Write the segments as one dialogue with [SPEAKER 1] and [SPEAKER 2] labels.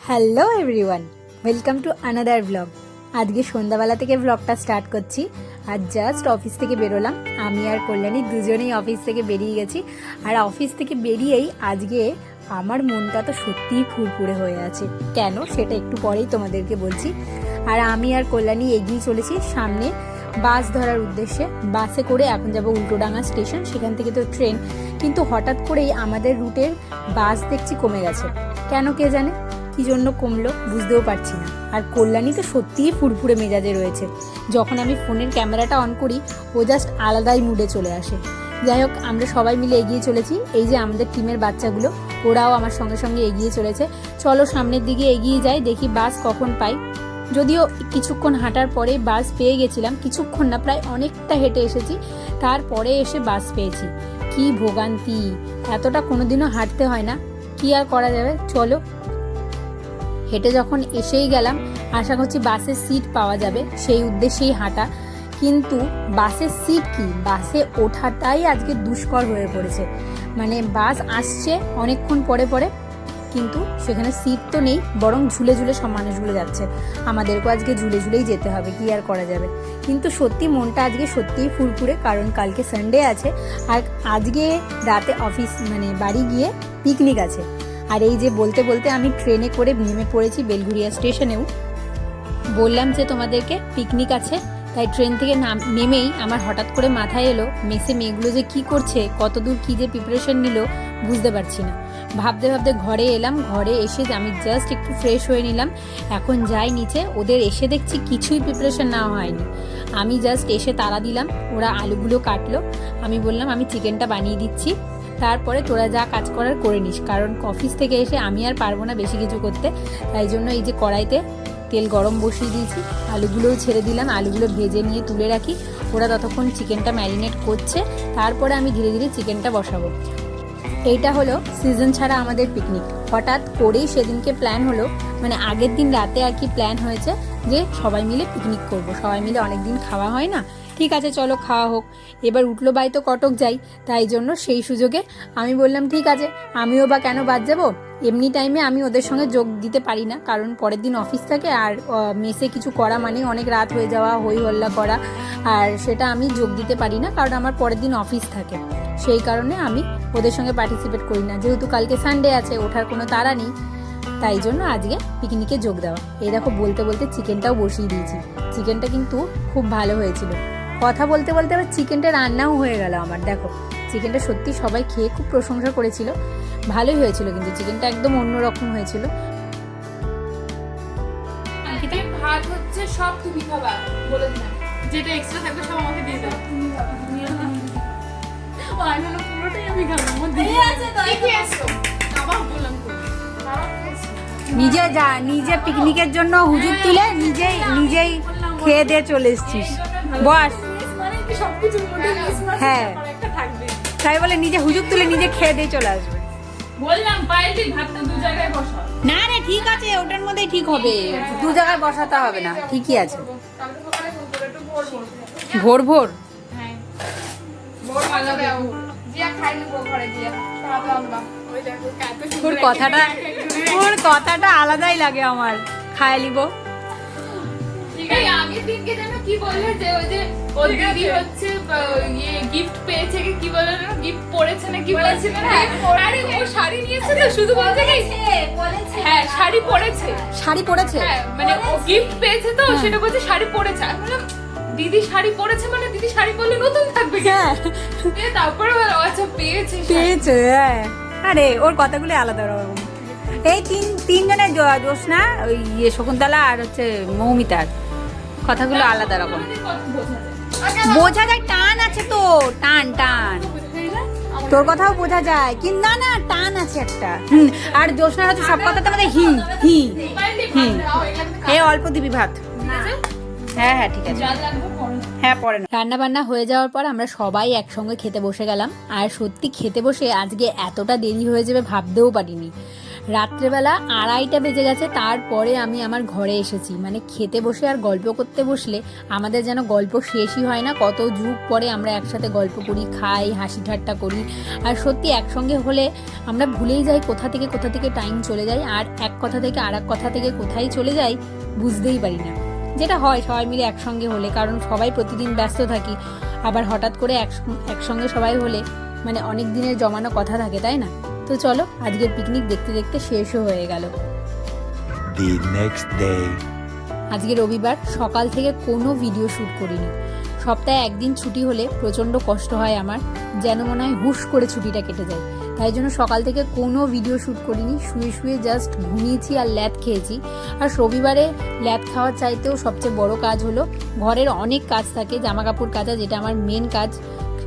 [SPEAKER 1] Hello everyone welcome to another blog আজকে সন্ধ্যাবেলা থেকে ব্লগটা স্টার্ট করছি। আর জাস্ট অফিস থেকে বেরোলাম। আমি আর কল্যাণী দুজনেই অফিস থেকে বেরিয়ে গেছি। আর অফিস থেকে বেরিয়েই আজকে আমার মনটা তো সত্যিই ফুরফুরে হয়ে আছে। কেন? সেটা একটু পরেই তোমাদেরকে বলছি। আর আমি আর কল্যাণী এগিয়ে চলেছি সামনে বাস ধরার উদ্দেশ্যে। বাসে করে এখন যাব উল্টোডাঙ্গা স্টেশন। সেখান থেকে তো ট্রেন কিন্তু হঠাৎ করেই আমাদের রুটের বাস দেখছি কমে গেছে। কেন কে জানে? কি জন্য কমলো বুঝতেও পারছি না। আর কল্যাণী তো সত্যিই ফুরফুরে মেজাজে রয়েছে। যখন আমি ফোনের ক্যামেরাটা অন করি, ও জাস্ট আলাদাই মুডে চলে আসে। যাই হোক, আমরা সবাই মিলে এগিয়ে চলেছি। এই যে আমাদের টিমের বাচ্চাগুলো, ওরাও আমার সঙ্গে সঙ্গে এগিয়ে চলেছে। চলো সামনের দিকে এগিয়ে যাই, দেখি বাস কখন পাই। যদিও কিছুক্ষণ হাঁটার পরে বাস পেয়ে গেছিলাম, কিছুক্ষণ না, প্রায় অনেকটা হেঁটে এসেছি। তারপরে এসে বাস পেয়েছি। কি ভোগান্তি, এতটা কোনোদিনও হাঁটতে হয় না। কি আর করা যাবে? চলো হেঁটে যখন এসেই গেলাম, আশা করছি বাসের সিট পাওয়া যাবে, সেই উদ্দেশ্যেই হাঁটা। কিন্তু বাসের সিট কি? বাসে ওঠাটাই আজকে দুষ্কর হয়ে পড়েছে। মানে বাস আসছে অনেকক্ষণ পরে পরে, কিন্তু সেখানে সিট তো নেই, বরং ঝুলে ঝুলে সব মানুষগুলো যাচ্ছে। আমাদেরকেও আজকে ঝুলে ঝুলেই যেতে হবে, কি আর করা যাবে? কিন্তু সত্যি মনটা আজকে সত্যিই ফুরফুরে, কারণ কালকে সানডে আছে, আর আজকে রাতে অফিস মানে বাড়ি গিয়ে পিকনিক আছে। আর এই যে বলতে বলতে আমি ট্রেনে করে নেমে পড়েছি বেলঘুরিয়া স্টেশনেও। বললাম যে তোমাদেরকে পিকনিক আছে, তাই ট্রেন থেকে নাম, নেমেই আমার হঠাৎ করে মাথায় এলো, মেসে মেয়েগুলো যে কি করছে কত দূর কী যে প্রিপারেশন নিল, বুঝতে পারছি না। ভাবতে ভাবতে ঘরে এলাম, ঘরে এসে আমি জাস্ট একটু ফ্রেশ হয়ে নিলাম, এখন যাই নিচে, ওদের এসে দেখছি কিছুই প্রিপারেশন নেওয়া হয়নি। আমি জাস্ট এসে তাড়া দিলাম, ওরা আলুগুলো কাটলো, আমি বললাম, আমি চিকেনটা বানিয়ে দিচ্ছি। তারপরে তোরা যা কাজ করার করে নিস। কারণ অফিস থেকে এসে আমি আর পারব না বেশি কিছু করতে। তাই জন্য এই যে কড়াইতে তেল গরম বসিয়ে দিয়েছি, আলুগুলোও ছেড়ে দিলাম, আলুগুলো ভেজে নিয়ে তুলে রাখি। ওরা ততক্ষণ চিকেনটা ম্যারিনেট করছে, তারপরে আমি ধীরে ধীরে চিকেনটা বসাবো। এইটা হলো সিজন ছাড়া আমাদের পিকনিক হঠাৎ করেই সেদিনকে প্ল্যান হলো মানে আগের দিন রাতে আর কি প্ল্যান হয়েছে যে সবাই মিলে পিকনিক করব। সবাই মিলে অনেক দিন খাওয়া হয় না ঠিক আছে, চলো খাওয়া হোক। এবার উঠল বাই তো কটক যাই, তাই জন্য সেই সুযোগে আমি বললাম, ঠিক আছে, আমিও বা কেন বাদ যাব? এমনি টাইমে আমি ওদের সঙ্গে যোগ দিতে পারি না, কারণ পরের দিন অফিস থাকে আর মেসে কিছু করা মানে অনেক রাত হয়ে যাওয়া, হই হল্লা করা, আর সেটা আমি যোগ দিতে পারি না, কারণ আমার পরের দিন অফিস থাকে। সেই কারণে আমি ওদের সঙ্গে পার্টিসিপেট করি না, যেহেতু কালকে সানডে আছে, ওঠার কোনো তাড়া নেই, তাই জন্য আজকে পিকনিকে যোগ দেওয়া। এই দেখো, বলতে বলতে চিকেনটাও বসিয়ে দিয়েছি। চিকেনটা কিন্তু খুব ভালো হয়েছিল। কথা বলতে বলতে আবার চিকেনটা রান্নাও হয়ে গেল আমার দেখো। চিকেনটা সত্যি সবাই খেয়ে খুব প্রশংসা করেছিল। ভালোই হয়েছিল কিন্তু চিকেনটা একদম অন্যরকম হয়েছিল।
[SPEAKER 2] আজকে ভাত হচ্ছে সব তুমি খাবা বলে দিলাম। যেটা এক্সট্রা থাকবে সব আমাকে দিয়ে দাও। ও আমি হলো পুরোটাই আমি খাব আমার দিদি কি খেয়েছো কাবাব বললাম তো। কাবাব খেয়েছো।
[SPEAKER 1] নিজে যা নিজে পিকনিকের জন্য হুজুর তুলে নিজেই নিজেই খেয়ে দিয়ে চলে এসছিস। বস।
[SPEAKER 2] সবকিছুর মধ্যে
[SPEAKER 1] হ্যাঁ। তাই বলে নিজে হুজুর তুলে নিজে খেয়ে দিয়ে চলে আসবে।
[SPEAKER 2] বললাম পায়েল ভাতটা দু জায়গায় বসা
[SPEAKER 1] না রে ঠিক আছে ওটার মধ্যেই ঠিক হবে। দু জায়গায় বসাতে হবে না ঠিকই আছে।
[SPEAKER 2] কালকে সকালে ফোন করে একটু ভোর ভোর।
[SPEAKER 1] ভোর ভোর?
[SPEAKER 2] হ্যাঁ।
[SPEAKER 1] তোর কথাটা তোর কথাটা আলাদাই লাগে আমার। খায় লিব
[SPEAKER 2] ঠিক আছে আগের দিনকে যেন কি বললে যে ওই যে ওর দিদি হচ্ছে ইয়ে গিফট পেয়েছে কি কি বলে গিফট পড়েছে না কি বলেছে? না আরে ও শাড়ি নিয়েছে তো শুধু বলছে কি? হ্যাঁ শাড়ি পরেছে
[SPEAKER 1] শাড়ি পরেছে
[SPEAKER 2] হ্যাঁ মানে ও গিফট পেয়েছে তো সেটা বলছে শাড়ি পরেছে আমি বললাম দিদি শাড়ি পরেছে মানে দিদি শাড়ি পরলে নতুন থাকবে
[SPEAKER 1] হ্যাঁ।
[SPEAKER 2] তারপরে আচ্ছা পেয়েছে
[SPEAKER 1] পেয়েছে হ্যাঁ। আরে ওর কথাগুলো আলাদা রকম। এই তিন তিনজনের জ- জ্যোৎস্না ওই ইয়ে শকুন্তলা আর হচ্ছে মৌমিতার। কথাগুলো আলাদা রকম।
[SPEAKER 2] বোঝা যায়।
[SPEAKER 1] টান আছে তো। টান টান। তোর কথাও বোঝা যায়। কিন্তু না না, টান আছে একটা। হুম, আর জ্যোৎস্নার হচ্ছে সব কথাতে আমাদের হি হি
[SPEAKER 2] তো
[SPEAKER 1] এ অল্প দিবি, ভাত। হ্যাঁ হ্যাঁ ঠিক আছে। হ্যাঁ পরে রান্না বান্না হয়ে যাওয়ার পর আমরা সবাই একসঙ্গে খেতে বসে গেলাম। আর সত্যি খেতে বসে আজকে এতটা দেরি হয়ে যাবে ভাবতেও পারিনি। রাত্রেবেলা আড়াইটা বেজে গেছে, তারপরে আমি আমার ঘরে এসেছি। মানে খেতে বসে আর গল্প করতে বসলে আমাদের যেন গল্প শেষই হয় না, কত যুগ পরে আমরা একসাথে গল্প করি, খাই, হাসি ঠাট্টা করি। আর সত্যি একসঙ্গে হলে আমরা ভুলেই যাই কোথা থেকে কোথা থেকে টাইম চলে যায়, আর এক কথা থেকে আর এক কথা থেকে কোথায় চলে যাই বুঝতেই পারি না। যেটা হয়, সবাই মিলে একসঙ্গে হলে, কারণ সবাই প্রতিদিন ব্যস্ত থাকি, আবার হঠাৎ করে একসঙ্গে- একসঙ্গে সবাই হলে মানে অনেক দিনের জমানো কথা থাকে, তাই না? তো চলো আজকের পিকনিক দেখতে দেখতে শেষও হয়ে গেল. আজকে রবিবার সকাল থেকে কোনো ভিডিও শ্যুট করিনি। সপ্তাহে একদিন ছুটি হলে প্রচণ্ড কষ্ট হয় আমার যেন মনে হয় হুশ করে ছুটিটা কেটে যায়। তাই জন্য সকাল থেকে কোনো ভিডিও শ্যুট করিনি শুয়ে শুয়ে জাস্ট ঘুমিয়েছি আর ল্যাদ খেয়েছি। আর রবিবারে ল্যাদ খাওয়ার চাইতেও সবচেয়ে বড় কাজ হলো ঘরের অনেক কাজ থাকে জামা কাপড় কাচা যেটা আমার মেন কাজ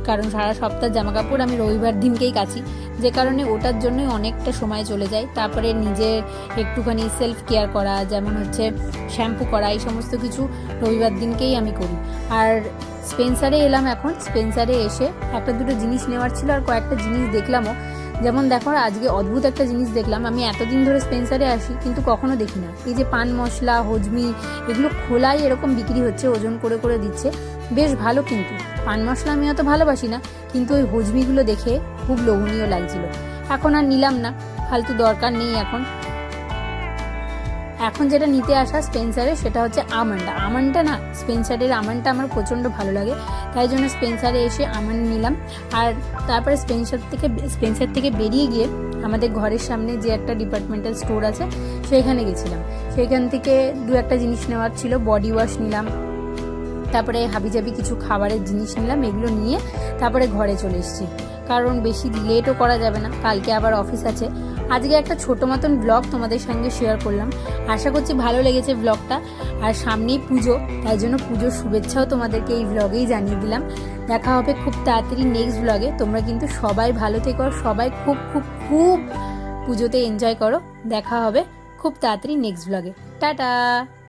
[SPEAKER 1] কারণ সারা সপ্তাহ জামা কাপড় আমি রবিবার দিনকেই কাচি। যে কারণে ওটার জন্যই অনেকটা সময় চলে যায়। তারপরে নিজের একটুখানি সেলফ কেয়ার করা, যেমন হচ্ছে শ্যাম্পু করা, এই সমস্ত কিছু রবিবার দিনকেই আমি করি। আর স্পেন্সারে এলাম এখন। স্পেন্সারে এসে একটা দুটো জিনিস নেওয়ার ছিল আর কয়েকটা জিনিস দেখলামও। যেমন দেখো আজকে অদ্ভুত একটা জিনিস দেখলাম, আমি এতদিন ধরে স্পেন্সারে আসি কিন্তু কখনো দেখি না। এই যে পান মশলা, হজমি, এগুলো খোলাই এরকম বিক্রি হচ্ছে, ওজন করে করে দিচ্ছে। বেশ ভালো কিন্তু। পান মশলা আমি অত ভালোবাসি না, কিন্তু ওই হজমিগুলো দেখে খুব লোভনীয় লাগছিল। এখন আর নিলাম না, ফালতু দরকার নেই এখন। এখন যেটা নিতে আসা স্পেন্সারে সেটা হচ্ছে আমন্ডা আমন্ডটা না স্পেন্সারের আমন্ডটা আমার প্রচণ্ড ভালো লাগে, তাই জন্য স্পেন্সারে এসে আমন্ড নিলাম। আর তারপরে স্পেন্সার থেকে স্পেন্সার থেকে বেরিয়ে গিয়ে আমাদের ঘরের সামনে যে একটা ডিপার্টমেন্টাল স্টোর আছে সেইখানে গেছিলাম। সেইখান থেকে দু একটা জিনিস নেওয়ার ছিল বডি ওয়াশ নিলাম। তারপরে হাবিজাবি কিছু খাবারের জিনিস নিলাম, এগুলো নিয়ে তারপরে ঘরে চলে এসেছি। কারণ বেশি লেটও করা যাবে না, কালকে আবার অফিস আছে। আজকে একটা ছোটো মতন ব্লগ তোমাদের সঙ্গে শেয়ার করলাম। আশা করছি ভালো লেগেছে ব্লগটা আর সামনেই পুজো, তাই জন্য পুজোর শুভেচ্ছাও তোমাদেরকে এই ব্লগেই জানিয়ে দিলাম। দেখা হবে খুব তাড়াতাড়ি নেক্সট ব্লগে তোমরা কিন্তু সবাই ভালো থেকো আর সবাই খুব খুব খুব পুজোতে এনজয় করো। দেখা হবে খুব তাড়াতাড়ি নেক্সট ব্লগে টাটা!